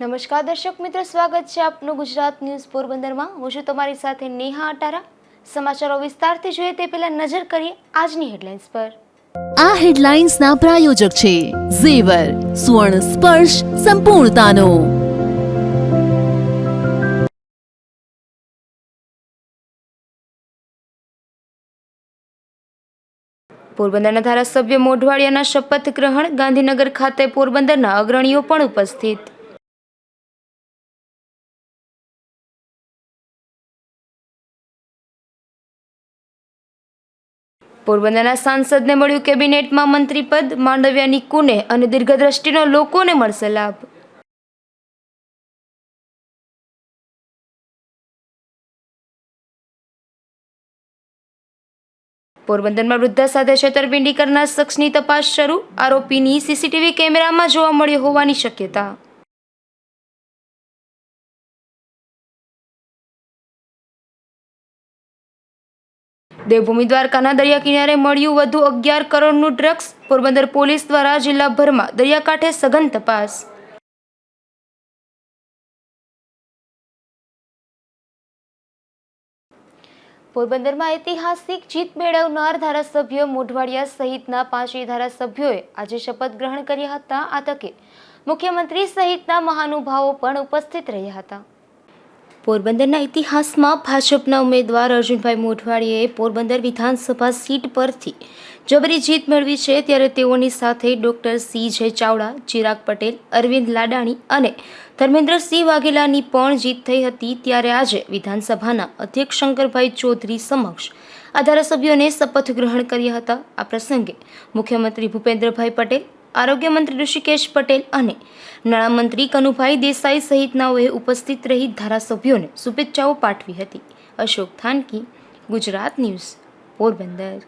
નમસ્કાર દર્શક મિત્રો સ્વાગત છે આપનું ગુજરાત ન્યૂઝ પોરબંદરમાં. હું છું તમારી સાથે નેહા અટારા. સમાચારો વિસ્તારથી જોઈએ તે પહેલા નજર કરીએ આજની હેડલાઇન્સ પર. આ હેડલાઇન્સના પ્રાયોજક છે ઝેવર સુવર્ણ સ્પર્શ સંપૂર્ણતાનો. પોરબંદરના ધારાસભ્ય મોઢવાડિયાના શપથ ગ્રહણ ગાંધીનગર ખાતે પોરબંદરના અગ્રણીઓ પણ ઉપસ્થિત. પોરબંદરના સાંસદને મળ્યું કેબિનેટમાં મંત્રીપદ, માંડવ્યાની કુને અને દીર્ઘદ્રષ્ટિનો લોકોને મળશે લાભ. પોરબંદરમાં વૃદ્ધા સાથે છેતરપિંડી કરનાર શખ્સની તપાસ શરૂ. આરોપીની સીસીટીવી કેમેરામાં જોવા મળ્યો હોવાની શક્યતા. દેવભૂમિ દ્વારકાના દરિયા કિનારે મળ્યું વધુ અગિયાર કરોડનું ડ્રગ્સ, પોરબંદર પોલીસ દ્વારા જિલ્લાભરમાં દરિયાકાંઠે સઘન તપાસ. પોરબંદરમાં ઐતિહાસિક જીત મેળવનાર ધારાસભ્ય મોઢવાડિયા સહિતના પાંચેય ધારાસભ્યોએ આજે શપથ ગ્રહણ કર્યા હતા. આ તકે મુખ્યમંત્રી સહિતના મહાનુભાવો પણ ઉપસ્થિત રહ્યા હતા. પોરબંદરના ઇતિહાસમાં ભાજપના ઉમેદવાર અર્જુનભાઈ મોઢવાડીએ પોરબંદર વિધાનસભા સીટ પરથી જબરી જીત મેળવી છે ત્યારે તેઓની સાથે ડૉક્ટર સી જે ચાવડા, ચિરાગ પટેલ, અરવિંદ લાડાણી અને ધર્મેન્દ્રસિંહ વાઘેલાની પણ જીત થઈ હતી ત્યારે આજે વિધાનસભાના અધ્યક્ષ શંકરભાઈ ચૌધરી સમક્ષ આ ધારાસભ્યોને શપથ ગ્રહણ કર્યા હતા. આ પ્રસંગે મુખ્યમંત્રી ભૂપેન્દ્રભાઈ પટેલ આરોગ્ય મંત્રી ઋષિકેશ પટેલ અને નાણામંત્રી કનુભાઈ દેસાઈ સહિતનાઓએ ઉપસ્થિત રહી ધારાસભ્યોને શુભેચ્છાઓ પાઠવી હતી. અશોક થાનકી, ગુજરાત ન્યૂઝ, પોરબંદર.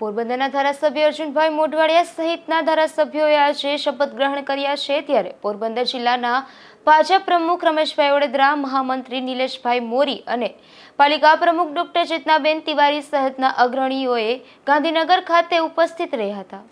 પોરબંદરના ધારાસભ્ય અર્જુનભાઈ મોઢવાડિયા સહિતના ધારાસભ્યોએ આજે શપથ ગ્રહણ કર્યા છે ત્યારે પોરબંદર જિલ્લાના ભાજપ પ્રમુખ રમેશભાઈ વડોદરા, મહામંત્રી નિલેશભાઈ મોરી અને પાલિકા પ્રમુખ ડોક્ટર ચેતનાબેન તિવારી સહિતના અગ્રણીઓએ ગાંધીનગર ખાતે ઉપસ્થિત રહ્યા હતા.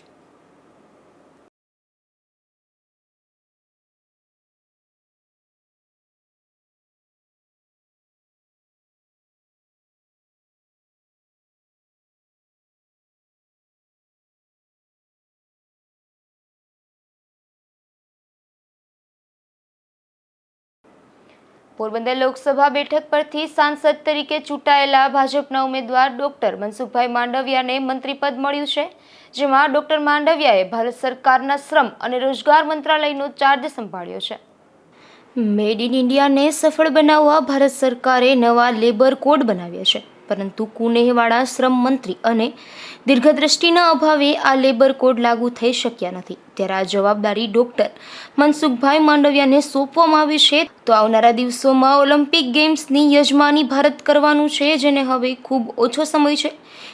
પોરબંદર લોકસભા બેઠક પરથી સાંસદ તરીકે ચૂંટાયેલા ભાજપના ઉમેદવાર ડોક્ટર મનસુખભાઈ માંડવિયાને મંત્રીપદ મળ્યું છે, જેમાં ડોક્ટર માંડવિયાએ ભારત સરકારના શ્રમ અને રોજગાર મંત્રાલયનો ચાર્જ સંભાળ્યો છે. મેડ ઇન ઇન્ડિયાને સફળ બનાવવા ભારત સરકારે નવા લેબર કોડ બનાવ્યા છે. પરંતુ કુનેહવાળા શ્રમ મંત્રી અને દીર્ઘદ્રષ્ટિના અભાવે આ લેબર કોડ લાગુ થઈ શક્યા નથી. ત્યારે આ જવાબદારી ડોક્ટર મનસુખભાઈ માંડવિયાને સોંપવામાં આવી છે. તો આવનારા દિવસોમાં ઓલિમ્પિક ગેમ્સની યજમાની ભારત કરવાનું છે, જેને હવે ખૂબ ઓછો સમય છે.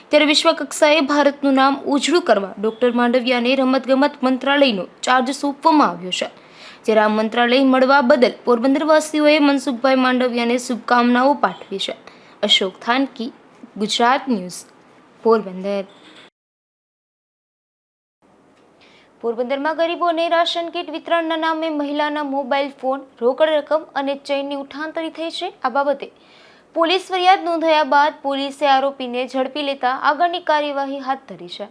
ત્યારે વિશ્વ કક્ષાએ ભારતનું નામ ઉજળું કરવા ડોક્ટર માંડવિયાને રમતગમત મંત્રાલયનો ચાર્જ સોંપવામાં આવ્યો છે. જ્યારે આ મંત્રાલય મળવા બદલ પોરબંદરવાસીઓએ મનસુખભાઈ માંડવિયાને શુભકામનાઓ પાઠવી છે. અશોક થાનકી ગુજરાત ન્યૂઝ પોરબંદર પોરબંદરમાં ગરીબોને રાશન કીટ વિતરણના નામે મહિલાના મોબાઈલ ફોન, રોકડ રકમ અને ચેઇનની ઉઠાંતરી થઈ છે આ બાબતે. પોલીસ ફરિયાદ નોંધાયા બાદ પોલીસે આરોપીને ઝડપી લેતા આગળની કાર્યવાહી હાથ ધરી છે.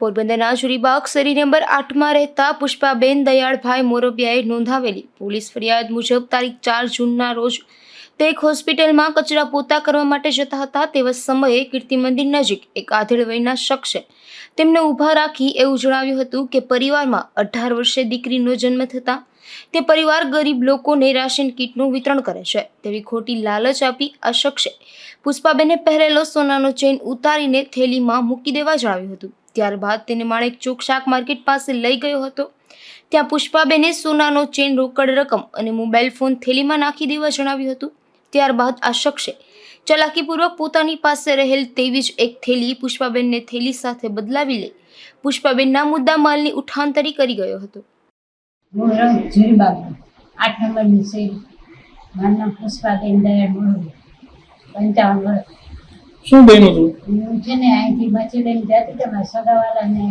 પોરબંદરના જુરીબાગ શેરી નંબર આઠમાં રહેતા પુષ્પાબેન દયાળભાઈ મોરબિયાએ નોંધાવેલી પોલીસ ફરિયાદ મુજબ તારીખ ચાર જૂનના રોજ તે એક હોસ્પિટલમાં કચરા પોતા કરવા માટે જતા હતા તેવા સમયે કીર્તિ મંદિર નજીક એક આધેડ વયના શખ્સે તેમને ઊભા રાખી એવું જણાવ્યું હતું કે પરિવારમાં અઢાર વર્ષે દીકરીનો જન્મ થતાં તે પરિવાર ગરીબ લોકોને રાશન કીટનું વિતરણ કરે છે. તેવી ખોટી લાલચ આપી આ શખ્સે પુષ્પાબેને પહેરેલો સોનાનો ચેન ઉતારીને થેલીમાં મૂકી દેવા જણાવ્યું હતું. ત્યારબાદ તેને માણેક ચોક શાક માર્કેટ પાસે લઈ ગયો હતો. ત્યાં પુષ્પાબેને સોનાનો ચેન રોકડ રકમ અને મોબાઈલ ફોન થેલીમાં નાખી દેવા જણાવ્યું હતું. ત્યારબાદ આ શખ્સે ચલાકીપૂર્વક પોતાની પાસે રહેલ તેવી જ એક થેલી પુષ્પાબેનને થેલી સાથે બદલાવી લઈ પુષ્પાબેનના મુદ્દા માલની ઉઠાંતરી કરી ગયો હતો. હું આઠ નંબરની છે મારું નામ પુષ્પાબેન દયા મોરબી પંચાવન વર્ષ. શું બન્યું હતું? હું છે ને અહીંથી બચી લઈને જતી હતી મારા સગાવાલાને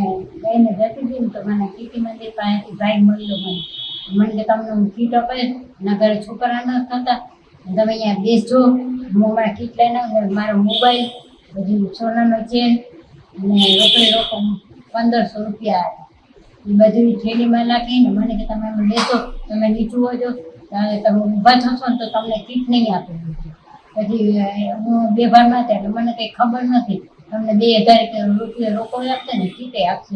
લઈને જતી હતી તો મને કીર્તિ મંદિર પાસેથી ભાઈ મળ્યો મને. મને કે તમને હું કીટ અપાય ના ઘરે છોકરા ન થતા તમે અહીંયા બેસજો. હું હમણાં કીટ લઈને. મારો મોબાઈલ પછી સોનાનો ચેન અને રોકડી રોકમ પંદરસો રૂપિયા. એ બધું થેલીમાં નાખીને મને કે તમે એમ લેશો તમે નીચું હોજો. તમે ઊભા થશો ને તો તમને કીટ નહીં આપે. પછી હું બે બેભાન હતા એટલે મને કંઈ ખબર નથી. તમને બે હજાર રૂપિયા રોકડો આપશે ને કીટે આપશે.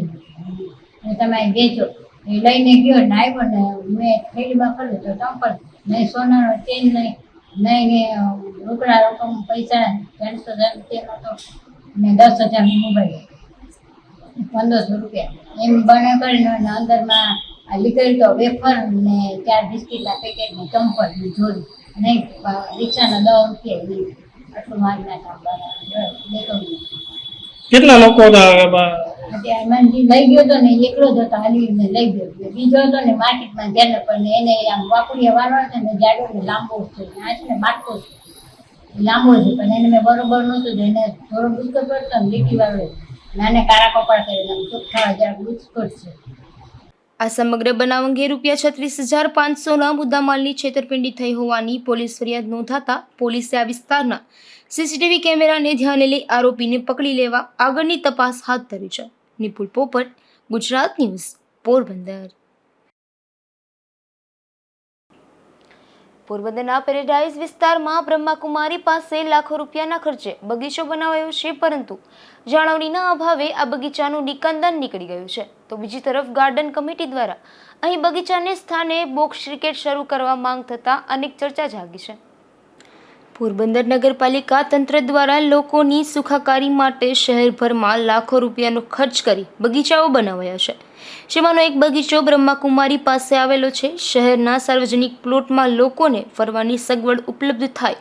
અને તમે બેચો એ લઈને ગયો ને આવ્યો ને મેં થેલીમાં કર્યું તો ચંપલ નહીં સોનાનો ચેન નહીં નહીં રોકડા રકમ પૈસા ત્રણસો હજાર રૂપિયાનો તો દસ હજારનો મોબાઈલ પંદરસો રૂપિયા. એમ બને કરીને અંદરમાં લીકડી તો વેફર ને ચાર બિસ્કીટના પેકેટ ને ચંપલ ને જોડી. નહીં રિક્ષાના દસ આટલું મારી કેટલા લોકો લઈ ગયો તો ને એકલો જ હતો હાલીને લઈ ગયો. બીજો હતો ને માર્કેટમાં જેને પણ એને આમ વાપરીએ વાળો છે ને જાડો ને લાંબો છે. આ છે ને માટકો છે. લાંબો છે, પણ એને મેં બરોબર નહોતું એને થોડો ગુસ્કો પડતો ને લીટી વાળો. નાને કારા કપાળ કરીને ચૂપ થવા જરાક ગુસ્સો છે. આ સમગ્ર બનાવ અંગે રૂપિયા છત્રીસ હજાર પાંચસોના મુદ્દામાલની છેતરપિંડી થઈ હોવાની પોલીસ ફરિયાદ નોંધાતા પોલીસે આ વિસ્તારના સીસીટીવી કેમેરાને ધ્યાને લઈ આરોપીને પકડી લેવા આગળની તપાસ હાથ ધરી છે. નિપુલ પોપટ ગુજરાત ન્યૂઝ, પોરબંદર. પોરબંદરના પેરેડાઇઝ વિસ્તારમાં બ્રહ્માકુમારી પાસે લાખો રૂપિયાના ખર્ચે બગીચો બનાવાયો છે, પરંતુ જાળવણીના અભાવે આ બગીચાનું નિકંદન નીકળી ગયું છે. તો બીજી તરફ ગાર્ડન કમિટી દ્વારા અહીં બગીચાને સ્થાને બોક્સ ક્રિકેટ શરૂ કરવા માંગ થતાં અનેક ચર્ચા જાગી છે. પોરબંદર નગરપાલિકા તંત્ર દ્વારા લોકોની સુખાકારી માટે શહેરભરમાં લાખો રૂપિયાનો ખર્ચ કરી બગીચાઓ બનાવાયા છે. જેમાંનો એક બગીચો બ્રહ્માકુમારી પાસે આવેલો છે. શહેરના સાર્વજનિક પ્લોટમાં લોકોને ફરવાની સગવડ ઉપલબ્ધ થાય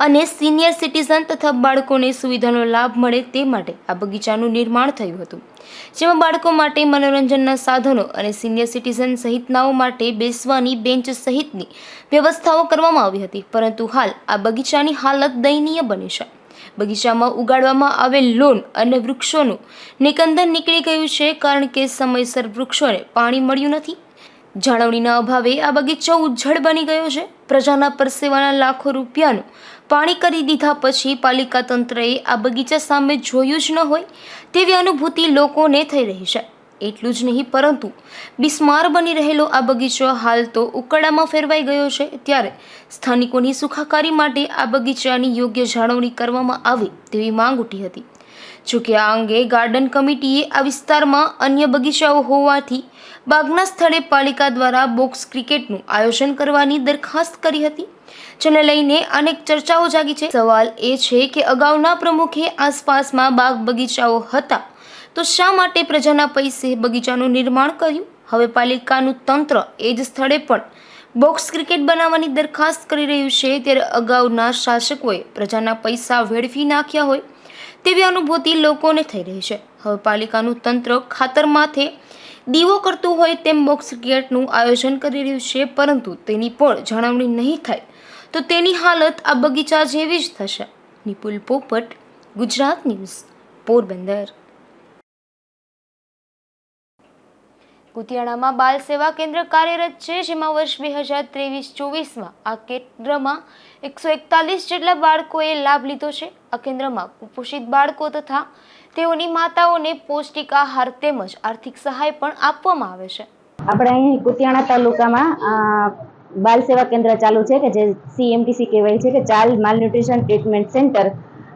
અને સિનિયર સિટીઝન તથા બાળકોને સુવિધાનો લાભ મળે તે માટે આ બગીચાનું નિર્માણ થયું હતું. જેમાં બાળકો માટે મનોરંજનના સાધનો અને સિનિયર સિટીઝન સહિતનાઓ માટે બેસવાની બેન્ચ સહિતની વ્યવસ્થાઓ કરવામાં આવી હતી. પરંતુ હાલ આ બગીચાની હાલત દયનીય બની છે. બગીચામાં ઉગાડવામાં આવેલ લોન અને વૃક્ષોનું નિકંદન નીકળી ગયું છે કારણ કે સમયસર વૃક્ષોને પાણી મળ્યું નથી. જાળવણીના અભાવે આ બગીચો ઉજ્જડ બની ગયો છે. પ્રજાના પરસેવાના લાખો રૂપિયાનું પાણી કરી દીધા પછી પાલિકા તંત્રએ આ બગીચા સામે જોયું જ ન હોય તેવી અનુભૂતિ લોકોને થઈ રહી છે. એટલું જ નહીં, પરંતુ બિસ્માર બની રહેલો આ બગીચો હાલ તો ઉકળામાં ફેરવાઈ ગયો છે. ત્યારે સ્થાનિકોની સુખાકારી માટે આ બગીચાની યોગ્ય જાળવણી કરવામાં આવે તેવી માંગ ઉઠી હતી. જોકે આ અંગે ગાર્ડન કમિટીએ આ વિસ્તારમાં અન્ય બગીચાઓ હોવાથી બાગના સ્થળે પાલિકા દ્વારા બોક્સ ક્રિકેટનું આયોજન કરવાની દરખાસ્ત કરી હતી. જેને લઈને અનેક ચર્ચાઓ જાગી છે. સવાલ એ છે કે અગાઉના પ્રમુખે આસપાસમાં બાગ બગીચાઓ હતા, તો શા માટે પ્રજાના પૈસે બગીચાનું નિર્માણ કર્યું? હવે પાલિકાનું તંત્ર એ જ સ્થળે પણ બોક્સ ક્રિકેટ બનાવવાની દરખાસ્ત કરી રહ્યું છે. ત્યારે અગાઉના શાસકોએ પ્રજાના પૈસા વેડફી નાખ્યા હોય તેવી અનુભૂતિ લોકોને થઈ રહી છે. હવે પાલિકાનું તંત્ર ખાતર માથે દીવો કરતું હોય તેમ બોક્સ ક્રિકેટનું આયોજન કરી રહ્યું છે, પરંતુ તેની પણ જાળવણી નહીં થાય તો તેની હાલત આ બગીચા જેવી જ થશે. નિપુલ પોપટ, ગુજરાત ન્યૂઝ, પોરબંદર. કુતિયાણામાં બાલ સેવા કેન્દ્ર કાર્યરત છે, જેમાં વર્ષ બે હજાર ત્રેવીસ ચોવીસમાં આ કેન્દ્રમાં એકસો એકતાલીસ જેટલા બાળકોએ લાભ લીધો છે. આ કેન્દ્રમાં કુપોષિત બાળકો તથા તેઓની માતાઓને પૌષ્ટિક આહાર તેમજ આર્થિક સહાય પણ આપવામાં આવે છે. આપણે અહીં કુતિયાણા તાલુકામાં બાલ સેવા કેન્દ્ર ચાલુ છે કે જે સીએમટીસી કહેવાય છે કે ચાઇલ્ડ માલન્યુટ્રિશન ટ્રીટમેન્ટ સેન્ટર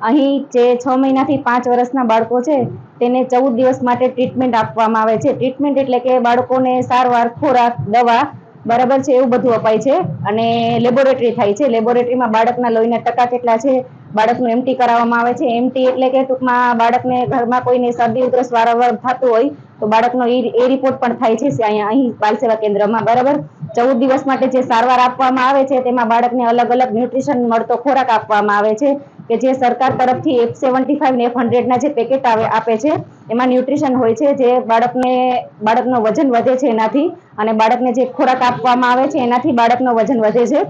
અહીં જે છ મહિનાથી પાંચ વર્ષના બાળકો છે, તેને ચૌદ દિવસ માટે ટ્રીટમેન્ટ આપવામાં આવે છે. ટ્રીટમેન્ટ એટલે કે બાળકોને સારવાર, ખોરાક, દવા, બરાબર છે, એવું બધું અપાય છે અને લેબોરેટરી થાય છે. લેબોરેટરીમાં બાળકના લોહીના ટકા કેટલા છે, બાળકનું એમટી કરાવવામાં આવે છે. એમટી એટલે કે ટૂંકમાં બાળકને ઘરમાં કોઈને શરદી, ઉધરસ વારંવાર થતું હોય તો બાળકનો એ રિપોર્ટ પણ થાય છે અહીંયા અહીં બાલ સેવા કેન્દ્રમાં, બરાબર? ચૌદ દિવસ માટે જે સારવાર આપવામાં આવે છે, તેમાં બાળકને અલગ અલગ ન્યુટ્રિશન મળતો ખોરાક આપવામાં આવે છે, કે જે સરકાર તરફથી એફ સેવન્ટી ફાઈવ ને એફ હંડ્રેડના જે પેકેટ આવે, આપે છે, એમાં ન્યુટ્રિશન હોય છે, જે બાળકને, બાળકનું વજન વધે છે એનાથી, અને બાળકને જે ખોરાક આપવામાં આવે છે, એનાથી બાળકનું વજન વધે છે.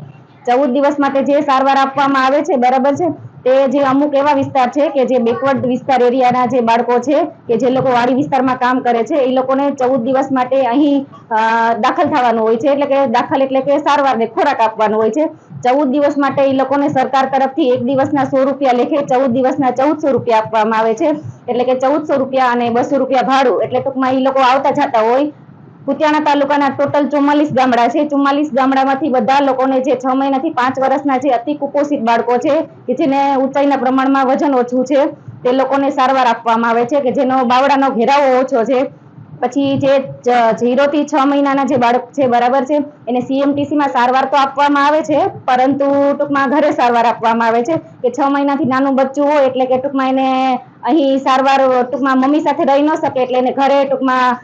ચૌદ દિવસ માટે જે સારવાર આપવામાં આવે છે, બરાબર છે? તે જે અમુક એવા વિસ્તાર છે કે જે બેકવર્ડ વિસ્તાર એરિયાના જે બાળકો છે, કે જે લોકો વાડી વિસ્તારમાં કામ કરે છે, એ લોકોને ચૌદ દિવસ માટે અહીં દાખલ થવાનું હોય છે. એટલે કે દાખલ એટલે કે સારવારને ખોરાક આપવાનો હોય છે. ચૌદ દિવસ માટે એ લોકોને સરકાર તરફથી એક દિવસના સો રૂપિયા લેખે ચૌદ દિવસના ચૌદસો રૂપિયા આપવામાં આવે છે. એટલે કે ચૌદસો રૂપિયા અને બસો રૂપિયા ભાડું. એટલે ટૂંકમાં એ લોકો આવતા જતા હોય કુતિયાણા તાલુકાના ટોટલ ચુમ્માલીસ ગામડા છે. ચુમ્માલીસ ગામડામાંથી બધા લોકોને જે છ મહિનાથી પાંચ વર્ષના જે અતિ કુપોષિત બાળકો છે કે જેને ઊંચાઈના પ્રમાણમાં વજન ઓછું છે, તે લોકોને સારવાર આપવામાં આવે છે કે જેનો બાવડાનો ઘેરાવો ઓછો છે. પછી જે ઝીરોથી છ મહિનાના જે બાળક છે, બરાબર છે, એને સીએમટીસીમાં સારવાર તો આપવામાં આવે છે, પરંતુ ટૂંકમાં ઘરે સારવાર આપવામાં આવે છે કે છ મહિનાથી નાનું બચ્ચું હોય એટલે કે ટૂંકમાં એને અહીં સારવાર ટૂંકમાં મમ્મી સાથે રહી ન શકે એટલે એને ઘરે ટૂંકમાં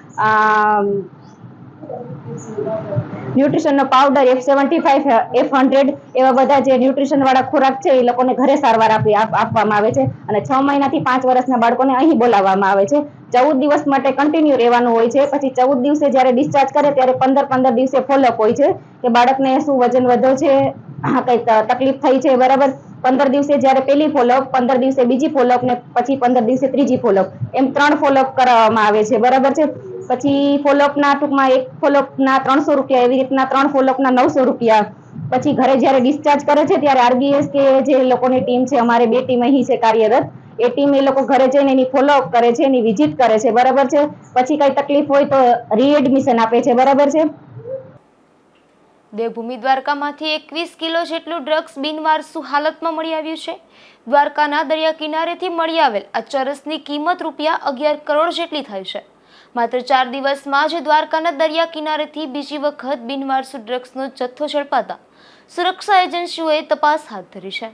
ન્યુટ્રિશનનો powder F seventy five F hundred એવા બધા જે ન્યુટ્રિશનવાળા ખોરાક છે, એ લોકોને ઘરે સારવાર આપી આપવામાં આવે છે. અને છ મહિનાથી પાંચ વર્ષના બાળકોને અહીં બોલાવવામાં આવે છે. ચૌદ દિવસ માટે કન્ટિન્યુ રહેવાનું હોય છે. પછી ચૌદ દિવસે જ્યારે ડિસ્ચાર્જ કરે, ત્યારે પંદર પંદર દિવસે ફોલોઅપ હોય છે કે બાળકને શું વજન વધો છે કઈ તકલીફ થઈ છે, બરાબર? પંદર દિવસે જ્યારે પેલી ફોલોઅપ પંદર દિવસે બીજી ફોલોઅપ ને પછી પંદર દિવસે ત્રીજી ફોલોઅપ એમ ત્રણ ફોલોઅપ કરાવવામાં આવે છે, બરાબર છે? પછી ફોલોઅપ ના ટૂંકમાં એક ફોલોઅપ ના ત્રણસો રૂપિયા, એવી રીતના ત્રણ ફોલોઅપ ના નવસો રૂપિયા. પછી ઘરે જ્યારે ડિસ્ચાર્જ કરે છે, ત્યારે આરબીએસ કે જે લોકોની ટીમ છે, અમારે બે ટીમ અહીં છે કાર્યરત, એ ટીમ એ લોકો ઘરે જઈને એની ફોલોઅપ કરે છે, એની વિઝિટ કરે છે, બરાબર છે? પછી કઈ તકલીફ હોય તો રીએડમિશન આપે છે, બરાબર છે? દેવભૂમિ દ્વારકામાંથી એકવીસ કિલો જેટલું ડ્રગ્સ બિનવારસુ હાલતમાં મળી આવ્યું છે. દ્વારકાના દરિયા કિનારેથી મળી આવેલ આ ચરસની કિંમત રૂપિયા અગિયાર કરોડ જેટલી થાય છે. માત્ર ચાર દિવસમાં જ દ્વારકાના દરિયા કિનારેથી બીજી વખત બિનવારસુ ડ્રગ્સનો જથ્થો ઝડપાતા સુરક્ષા એજન્સીઓએ તપાસ હાથ ધરી છે.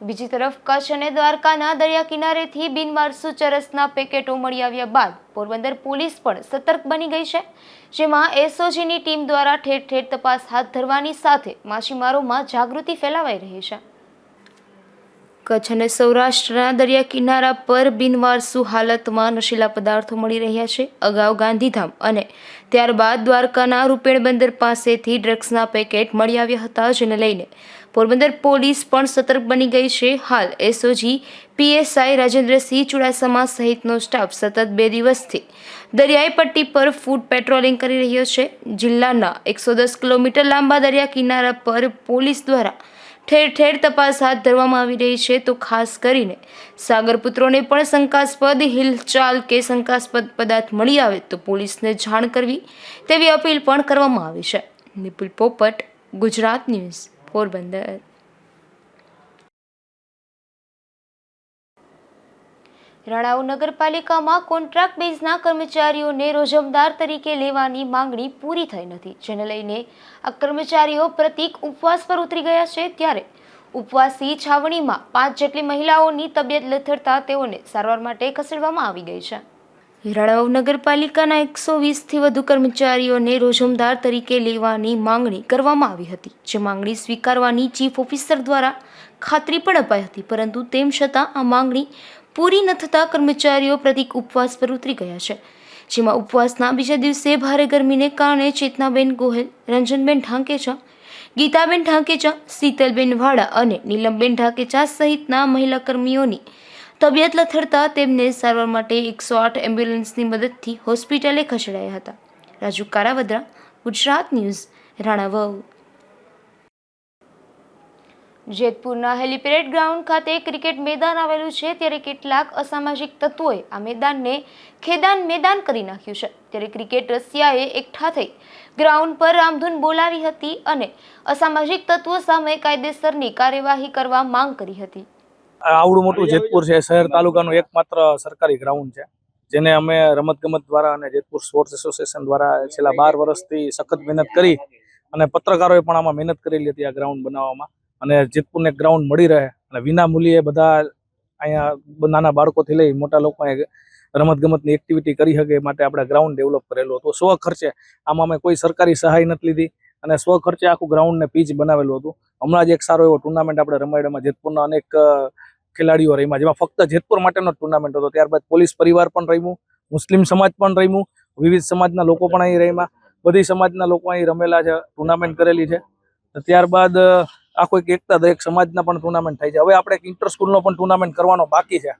બીજી તરફ કચ્છ અને દ્વારકાના દરિયા કિનારેથી બિનવારસુ ચરસના પેકેટો મળી આવ્યા બાદ પોરબંદર પોલીસ પણ સતર્ક બની ગઈ છે, જેમાં એસઓજીની ટીમ દ્વારા ઠેર ઠેર તપાસ હાથ ધરવાની સાથે માછીમારોમાં જાગૃતિ ફેલાવાઈ રહી છે. કચ્છ અને સૌરાષ્ટ્રના દરિયા કિનારા પર બિનવારસુ હાલતમાં નશીલા પદાર્થો મળી રહ્યા છે, અગાઉ ગાંધીધામ અને ત્યારબાદ દ્વારકાના રૂપેણ બંદર પાસેથી ડ્રગ્સના પેકેટ મળી આવ્યા હતા, જેને લઈને પોરબંદર પોલીસ પણ સતર્ક બની ગઈ છે. હાલ એસઓજી પીએસઆઈ રાજેન્દ્રસિંહ ચુડાસમા સહિતનો સ્ટાફ સતત બે દિવસથી દરિયાઈ પટ્ટી પર ફૂડ પેટ્રોલિંગ કરી રહ્યો છે. જિલ્લાના એકસો દસ કિલોમીટર લાંબા દરિયા કિનારા પર પોલીસ દ્વારા ઠેર ઠેર તપાસ હાથ ધરવામાં આવી રહી છે. તો ખાસ કરીને સાગરપુત્રોને પણ શંકાસ્પદ હિલચાલ કે શંકાસ્પદ પદાર્થ મળી આવે તો પોલીસને જાણ કરવી તેવી અપીલ પણ કરવામાં આવી છે. નિપુલ પોપટ, ગુજરાત ન્યૂઝ. પોરબંદર. રાણાઓ નગરપાલિકામાં કોન્ટ્રાક્ટ બેઝના કર્મચારીઓને રોજમદાર તરીકે લેવાની માંગણી પૂરી થઈ નથી, જેને લઈને આ કર્મચારીઓ પ્રતિક ઉપવાસ પર ઉતરી ગયા છે ત્યારે ઉપવાસી છાવણીમાં પાંચ જેટલી મહિલાઓની તબિયત લથડતા તેઓને સારવાર માટે ખસેડવામાં આવી ગઈ છે. રણાઉ નગરપાલિકાના એકસો વીસથી વધુ કર્મચારીઓને રોજમદાર તરીકે લેવાની માંગણી કરવામાં આવી હતી. જે માંગણી સ્વીકારવાની ચીફ ઓફિસર દ્વારા ખાતરી પણ અપાઈ હતી, પરંતુ તેમ છતાં આ માંગણી પૂરી ન થતાં કર્મચારીઓ પ્રતિક ઉપવાસ પર ઉતરી ગયા છે. જેમાં ઉપવાસના બીજા દિવસે ભારે ગરમીને કારણે ચેતનાબેન ગોહેલ, રંજનબેન ઢાંકેચા, ગીતાબેન ઢાંકેચા, શીતલબેન વાડા અને નીલમબેન ઢાંકેચા સહિતના મહિલા કર્મીઓની તબિયત લથડતા તેમને સારવાર માટે એકસો આઠ એમ્બ્યુલન્સની મદદથી હોસ્પિટલે ખસેડાયા હતા. રાજુ કારાવદ્રા, ગુજરાત ન્યૂઝ, રાણાવવ. જેતપુરના હેલિપેરેડ ગ્રાઉન્ડ ખાતે ક્રિકેટ મેદાન આવેલું છે, ત્યારે કેટલાક અસામાજિક તત્વોએ આ મેદાનને ખેદાન મેદાન કરી નાખ્યું છે. ત્યારે ક્રિકેટ રશિયાએ એકઠા થઈ ગ્રાઉન્ડ પર રામધૂન બોલાવી હતી અને અસામાજિક તત્વો સામે કાયદેસરની કાર્યવાહી કરવા માંગ કરી હતી. આવડું મોટું જેતપુર છે. શહેર તાલુકાનું એકમાત્ર સરકારી ગ્રાઉન્ડ છે જેને અમે રમતગમત દ્વારા અને જેતપુર સ્પોર્ટ્સ એસોસિએશન દ્વારા છેલ્લા બાર વર્ષથી સખત મહેનત કરી અને પત્રકારોએ પણ આમાં મહેનત કરેલી હતી આ ગ્રાઉન્ડ બનાવવામાં. અને જેતપુરને ગ્રાઉન્ડ મળી રહે અને વિના મૂલ્યે બધા અહીંયા નાના બાળકોથી લઈ મોટા લોકો રમતગમતની એક્ટિવિટી કરી શકે એ માટે આપણે ગ્રાઉન્ડ ડેવલપ કરેલું હતું. સ્વ ખર્ચે આમાં અમે કોઈ સરકારી સહાય નથી લીધી અને સ્વ ખર્ચે આખું ગ્રાઉન્ડ ને પીચ બનાવેલું હતું. હમણાં જ એક સારો એવો ટુર્નામેન્ટ આપણે રમાડ્યામાં જેતપુરના અનેક ખેલાડીઓ રમ્યા. જેમાં ફક્ત જેતપુર માટેનો ટુર્નામેન્ટ હતો. ત્યારબાદ પોલીસ પરિવાર પણ રમ્યું. મુસ્લિમ સમાજ પણ રમ્યું. વિવિધ સમાજના લોકો પણ અહીં રમ્યા. બધી સમાજના લોકો અહીં રમેલા છે. ટુર્નામેન્ટ કરેલી છે. ત્યારબાદ આખો એક એકતા દરેક સમાજના પણ ટુર્નામેન્ટ થાય છે. હવે આપણે એક ઇન્ટર સ્કૂલનો પણ ટુર્નામેન્ટ કરવાનો બાકી છે.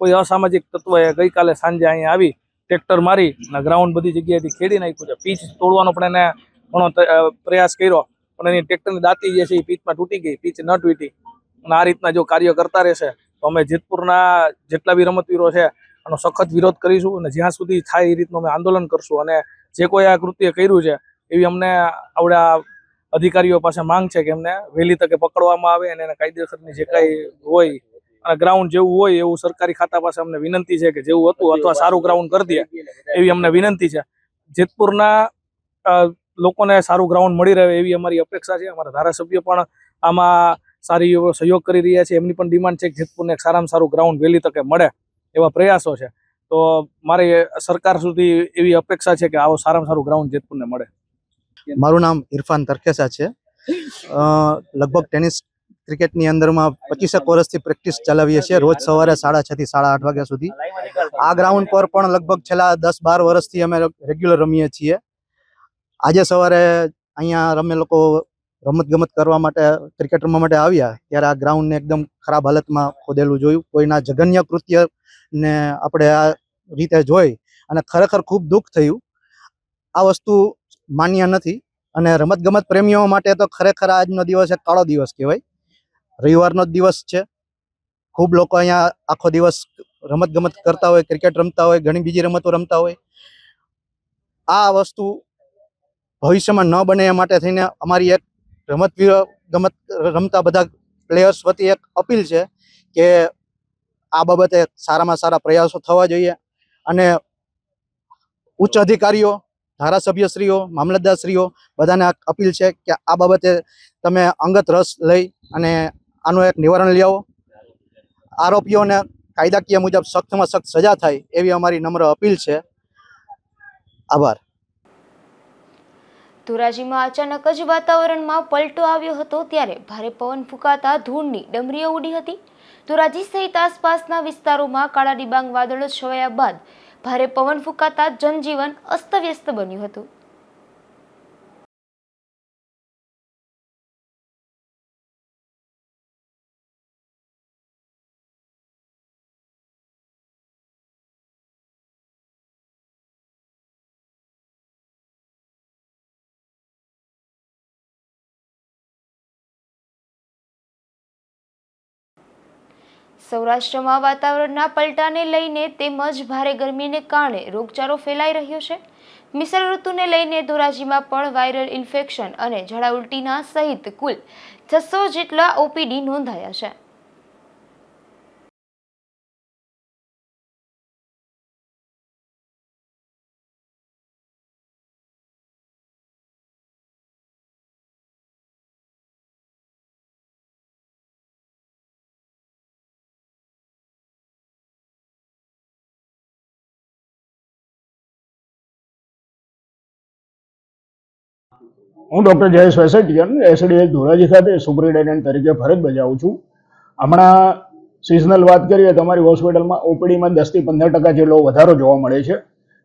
કોઈ અસામાજિક તત્વએ ગઈકાલે સાંજે અહીંયા આવી ટ્રેક્ટર મારી અને ગ્રાઉન્ડ બધી જગ્યાએથી ખેડી નાખ્યું છે. પીચ તોડવાનો પણ એને ઘણો પ્રયાસ કર્યો. પણ એની ટ્રેક્ટરની દાંતી જે છે એ પીચમાં તૂટી ગઈ. પીચ ન તૂટી. આ રીતના જો કાર્ય કરતા રહેશે, તો અમે જેતપુરના જેટલા બી રમતવીરો છે આનો સખત વિરોધ કરીશું અને જ્યાં સુધી થાય એ રીતનું અમે આંદોલન કરશું. અને જે કોઈ આ કૃત્ય કર્યું છે, એવી અમને આવડા અધિકારીઓ પાસે માંગ છે કે એમને વહેલી તકે પકડવામાં આવે અને એને કાયદેસરની જે કાંઈ હોય અને ગ્રાઉન્ડ જેવું હોય એવું સરકારી ખાતા પાસે અમને વિનંતી છે કે જેવું હતું અથવા સારું ગ્રાઉન્ડ કરી દે, એવી અમને વિનંતી છે. જેતપુરના લોકોને સારું ગ્રાઉન્ડ મળી રહે એવી અમારી અપેક્ષા છે. અમારા ધારાસભ્ય પણ આમાં સારી એવો સહયોગ કરી રહ્યા છે, એમની પણ ડિમાન્ડ છે કે જેતપુરને એક સારામાં સારું ગ્રાઉન્ડ વહેલી તકે મળે એવા પ્રયાસો છે. તો મારી સરકાર સુધી એવી અપેક્ષા છે કે આવો સારામાં સારું ગ્રાઉન્ડ જેતપુરને મળે. મારું નામ ઇરફાન તરખેસા છે. લગભગ ટેનિસ ક્રિકેટની અંદરમાં પચીસેક વર્ષથી પ્રેક્ટિસ ચલાવીએ છીએ. રોજ સવારે સાડા છ થી સાડા આઠ વાગ્યા સુધી. આ ગ્રાઉન્ડ પર પણ લગભગ છેલ્લા દસ બાર વર્ષથી અમે રેગ્યુલર રમીએ છીએ. આજે સવારે અહીંયા અમે લોકો રમત ગમત કરવા માટે, ક્રિકેટ રમવા માટે આવ્યા, ત્યારે આ ગ્રાઉન્ડને એકદમ ખરાબ હાલતમાં ખોદેલું જોયું. કોઈના જઘન્ય કૃત્ય ને આપણે આ રીતે જોઈ અને ખરેખર ખૂબ દુઃખ થયું. આ વસ્તુ માન્ય નથી અને રમત ગમત પ્રેમીઓ માટે તો ખરેખર આજનો દિવસ એક કાળો દિવસ કહેવાય. રવિવારનો જ દિવસ છે. ખૂબ લોકો અહીંયા આખો દિવસ રમત ગમત કરતા હોય, ક્રિકેટ રમતા હોય, ઘણી બીજી રમતો રમતા હોય. આ વસ્તુ ભવિષ્યમાં ન બને એ માટે થઈને અમારી એક રમત ગમત, રમતા બધા પ્લેયર્સ વતી એક અપીલ છે કે આ બાબતે સારામાં સારા પ્રયાસો થવા જોઈએ અને ઉચ્ચ અધિકારીઓ, ધારાસભ્યશ્રીઓ, મામલતદારશ્રીઓ બધાને આ અપીલ છે કે આ બાબતે તમે અંગત રસ લઈ અને આનું એક નિવારણ લઈ આરોપીઓને કાયદાકીય મુજબ સખ્તમાં સખ્ત સજા થાય એવી અમારી નમ્ર અપીલ છે. આભાર. ધોરાજીમાં અચાનક જ વાતાવરણમાં પલટો આવ્યો હતો ત્યારે ભારે પવન ફૂંકાતા ધૂળની ડમરીઓ ઉડી હતી. ધોરાજી સહિત આસપાસના વિસ્તારોમાં કાળા ડિબાંગ વાદળો છવાયા બાદ ભારે પવન ફૂંકાતા જનજીવન અસ્તવ્યસ્ત બન્યું હતું. સૌરાષ્ટ્રમાં વાતાવરણના પલટાને લઈને તેમજ ભારે ગરમીને કારણે રોગચાળો ફેલાઈ રહ્યો છે. મિશ્ર ઋતુને લઈને ધોરાજીમાં પણ વાયરલ ઇન્ફેક્શન અને ઝાડા ઉલટીના સહિત કુલ છસો જેટલા ઓપીડી નોંધાયા છે. હું ડૉક્ટર જયેશ વેસેટિયન એસડીએચ ધોરાજી ખાતે સુપરિન્ટેન્ડન્ટ તરીકે ફરજ બજાવું છું. હમણાં સિઝનલ વાત કરીએ તો અમારી હોસ્પિટલમાં ઓપીડીમાં દસથી પંદર ટકા જેટલો વધારો જોવા મળે છે.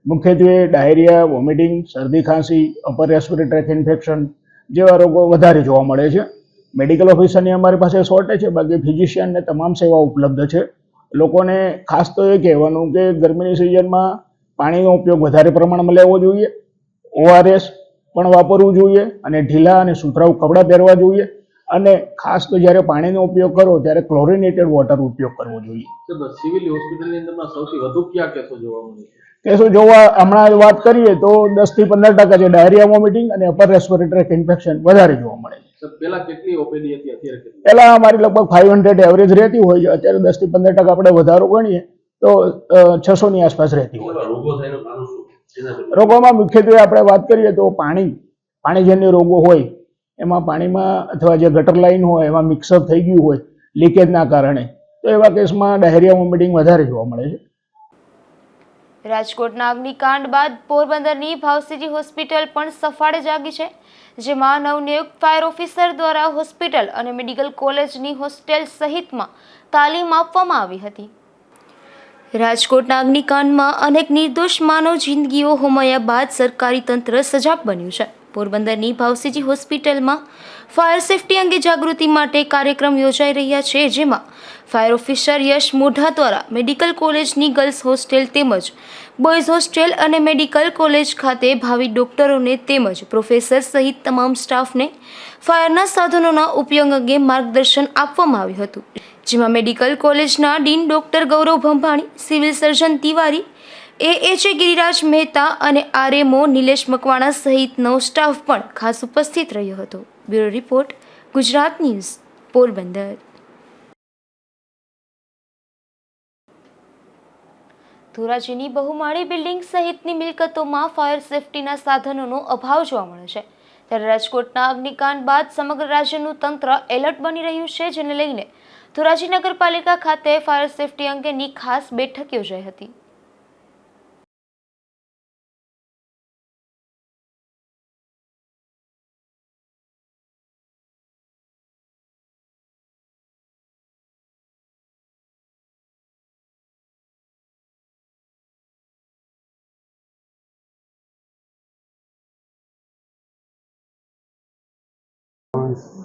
મુખ્યત્વે ડાયરિયા, વોમિટિંગ, શરદી, ખાંસી, અપર રેસ્પિરેટરી ટ્રેક ઇન્ફેક્શન જેવા રોગો વધારે જોવા મળે છે. મેડિકલ ઓફિસરની અમારી પાસે શોર્ટેજ છે, બાકી ફિઝિશિયનને તમામ સેવાઓ ઉપલબ્ધ છે. લોકોને ખાસ તો એ કહેવાનું કે ગરમીની સિઝનમાં પાણીનો ઉપયોગ વધારે પ્રમાણમાં લેવો જોઈએ. ઓઆરએસ પણ વાપરવું જોઈએ અને ઢીલા અને સુથરાઉ કપડાં પહેરવા જોઈએ. અને ખાસ તો જ્યારે પાણીનો ઉપયોગ કરો ત્યારે ક્લોરિનેટેડ વોટર ઉપયોગ કરવો જોઈએ. સિવિલ હોસ્પિટલની અંદરમાં સૌથી વધુ કયા કેસો જોવા મળે કેસો જોવા હમણાં વાત કરીએ તો દસથી પંદર ટકા છે ડાયરિયા વોમિટિંગ અને અપર રેસ્પિરેટરી ઇન્ફેક્શન વધારે જોવા મળે છે. પહેલા કેટલી ઓપીડી હતી અત્યારે કેટલી? પહેલા અમારી લગભગ ફાઈવ હંડ્રેડ એવરેજ રહેતી હોય છે. અત્યારે દસથી પંદર ટકા આપણે વધારો ગણીએ તો છસો ની આસપાસ રહેતી હોય રોગોમાં મુખ્યત્વે આપણે વાત કરીએ તો પાણી પાણીજન્ય રોગો હોય, એમાં પાણીમાં અથવા જે ગટર લાઈન હોય, એમાં મિક્સઅપ થઈ ગયું હોય, લીકેજના કારણે, તો એવા કેસમાં ડાયરિયા વોમિટિંગ વધારે જોવા મળે છે. રાજકોટના અગ્નિકાંડ બાદ પોરબંદરની ભાવસીજી હોસ્પિટલ પણ સફાળે જાગી છે, જેમાં નવનિયુક્ત ફાયર ઓફિસર દ્વારા હોસ્પિટલ અને મેડિકલ કોલેજની હોસ્ટેલ સહિતમાં તાલીમ આપવામાં આવી હતી. રાજકોટના અગ્નિકાંડમાં અનેક નિર્દોષ માનવ જિંદગીઓ હોમાયા બાદ સરકારી તંત્ર સજાગ બન્યું છે. પોરબંદરની ભાવસીજી હોસ્પિટલમાં ફાયર સેફટી અંગે જાગૃતિ માટે કાર્યક્રમ યોજાઈ રહ્યા છે, જેમાં ફાયર ઓફિસર યશ મોઢા દ્વારા મેડિકલ કોલેજની ગર્લ્સ હોસ્ટેલ તેમજ બોયઝ હોસ્ટેલ અને મેડિકલ કોલેજ ખાતે ભાવિ ડોક્ટરોને તેમજ પ્રોફેસર સહિત તમામ સ્ટાફને ફાયરના સાધનોના ઉપયોગ અંગે માર્ગદર્શન આપવામાં આવ્યું હતું. જેમાં મેડિકલ કોલેજના dean doctor Gaurav Bhambhani, civil surgeon Tiwari A H A Giriraj Mehta અને આરએમઓ નિલેશ મકવાણા સહિતનો સ્ટાફ પણ ખાસ ઉપસ્થિત રહ્યો હતો. Bureau report, Gujarat news, Porbandar. ધોરાજીની બહુમાળી બિલ્ડિંગ સહિતની મિલકતોમાં ફાયર સેફટીના સાધનોનો અભાવ જોવા મળે છે. ત્યારે રાજકોટના અગ્નિકાંડ બાદ સમગ્ર રાજ્યનું તંત્ર એલર્ટ બની રહ્યું છે, જેને લઈને ધોરાજી નગરપાલિકા ખાતે ફાયર સેફટી અંગેની ખાસ બેઠક યોજાઈ હતી.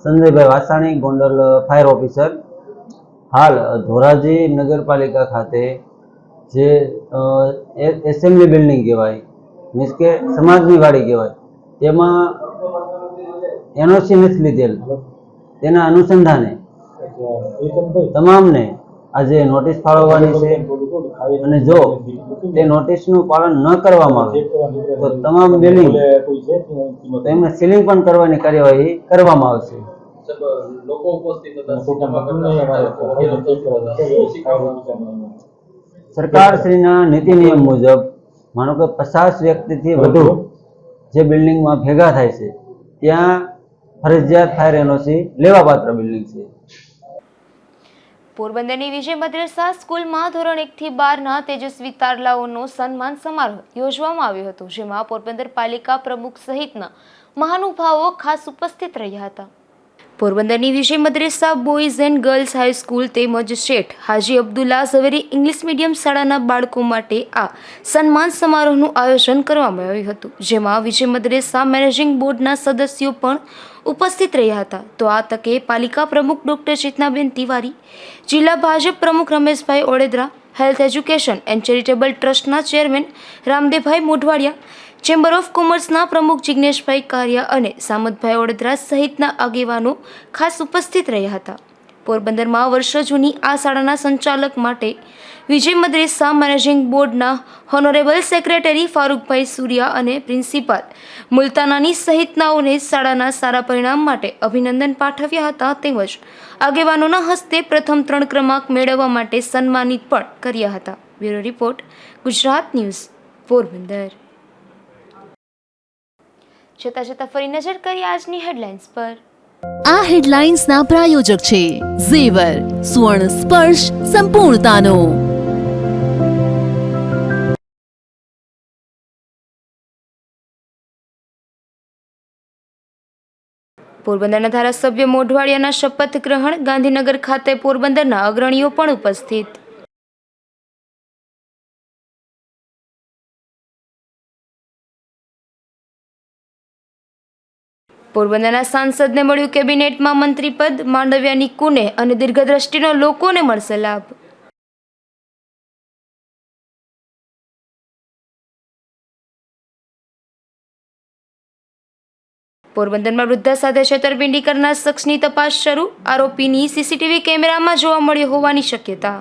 સંજયભાઈ વાસાણી ગોંડલ ફાયર ઓફિસર. હાલ ધોરાજી નગરપાલિકા ખાતે જે એસેમ્બલી બિલ્ડિંગ કહેવાય, મીન્સ કે સમાજની વાડી કહેવાય, તેમાં એનઓસી નથી લીધેલ. તેના અનુસંધાને તમામને આજે નોટિસ ફાળવવાની છે. અને જો તે નોટિસનું પાલન ન કરવામાં આવે, તો તમામ બિલ્ડિંગ તેમને સીલિંગ પણ કરવાની કાર્યવાહી કરવામાં આવશે. લોકો ઉપસ્થિત હતા? સરકારશ્રીના નીતિ નિયમ મુજબ માનો કે પચાસ વ્યક્તિથી વધુ જે બિલ્ડિંગમાં ભેગા થાય છે ત્યાં ફરજિયાત ફાયર એનઓસી લેવાપાત્ર બિલ્ડિંગ છે. પોરબંદરની વિજય મદ્રેસા સ્કૂલમાં ધોરણ એકથી બારના તેજસ્વી તારલાઓનો સન્માન સમારોહ યોજવામાં આવ્યો હતો જેમાં પોરબંદર પાલિકા પ્રમુખ સહિતના મહાનુભાવો ખાસ ઉપસ્થિત રહ્યા હતા. પોરબંદરની Vijay મદ્રેસા boys and girls high school તેમજ શેઠ હાજી અબ્દુલ્લા ઝવેરી ઇંગ્લિશ મીડિયમ શાળાના બાળકો માટે આ સન્માન સમારોહનું આયોજન કરવામાં આવ્યું હતું. જેમાં વિજય મદ્રેસા મેનેજિંગ બોર્ડના સદસ્યો પણ ઉપસ્થિત રહ્યા હતા. તો આ તકે પાલિકા પ્રમુખ ડૉક્ટર ચેતનાબેન તિવારી, જિલ્લા ભાજપ પ્રમુખ Rameshbhai Odedara health education and charitable ટ્રસ્ટના ચેરમેન રામદેવભાઈ મોઢવાડિયા ચેમ્બર ઓફ કોમર્સના પ્રમુખ જિજ્ઞેશભાઈ કારિયા અને સામતભાઈ ઓડેદરા સહિતના આગેવાનો ખાસ ઉપસ્થિત રહ્યા હતા. પોરબંદરમાં વર્ષો જૂની આ શાળાના સંચાલક માટે વિજય મદ્રેસા મેનેજિંગ બોર્ડના હોનરેબલ સેક્રેટરી ફારૂકભાઈ સૂર્યા અને પ્રિન્સિપાલ મુલતાનાની સહિતનાઓને શાળાના સારા પરિણામ માટે અભિનંદન પાઠવ્યા હતા તેમજ આગેવાનોના હસ્તે પ્રથમ ત્રણ ક્રમાંક મેળવવા માટે સન્માનિત પણ કર્યા હતા. Bureau report Gujarat news Porbandar. જતા જતા ફરી નજર કરીએ આજની હેડલાઇન્સ પર. આ હેડલાઇન્સના પ્રાયોજક છે ઝેવર સુવર્ણ સ્પર્શ સંપૂર્ણતાનો. પોરબંદરના ધારાસભ્ય મોઢવાડિયાના શપથ ગ્રહણ ગાંધીનગર ખાતે પોરબંદરના અગ્રણીઓ પણ ઉપસ્થિત. પોરબંદરના સાંસદને મળ્યું કેબિનેટમાં મંત્રીપદ, માંડવ્યાની કુને અને દીર્ઘદ્રષ્ટિનો લોકોને મળશે લાભ. પોરબંદરમાં વૃદ્ધા સાથે છેતરપિંડી કરનાર શખ્સની તપાસ શરૂ, આરોપીની સીસીટીવી કેમેરામાં જોવા મળ્યો હોવાની શક્યતા.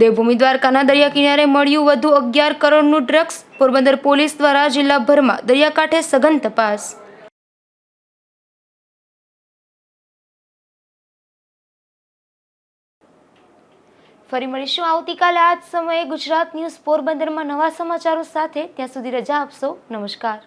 દેવભૂમિ દ્વારકાના દરિયા કિનારે મળ્યું વધુ અગિયાર કરોડનું ડ્રગ્સ, પોરબંદર પોલીસ દ્વારા જિલ્લાભરમાં દરિયાકાંઠે સઘન તપાસ. ફરી મળીશું આવતીકાલે આ જ સમયે ગુજરાત ન્યૂઝ પોરબંદરમાં નવા સમાચારો સાથે. ત્યાં સુધી રજા આપશો. નમસ્કાર.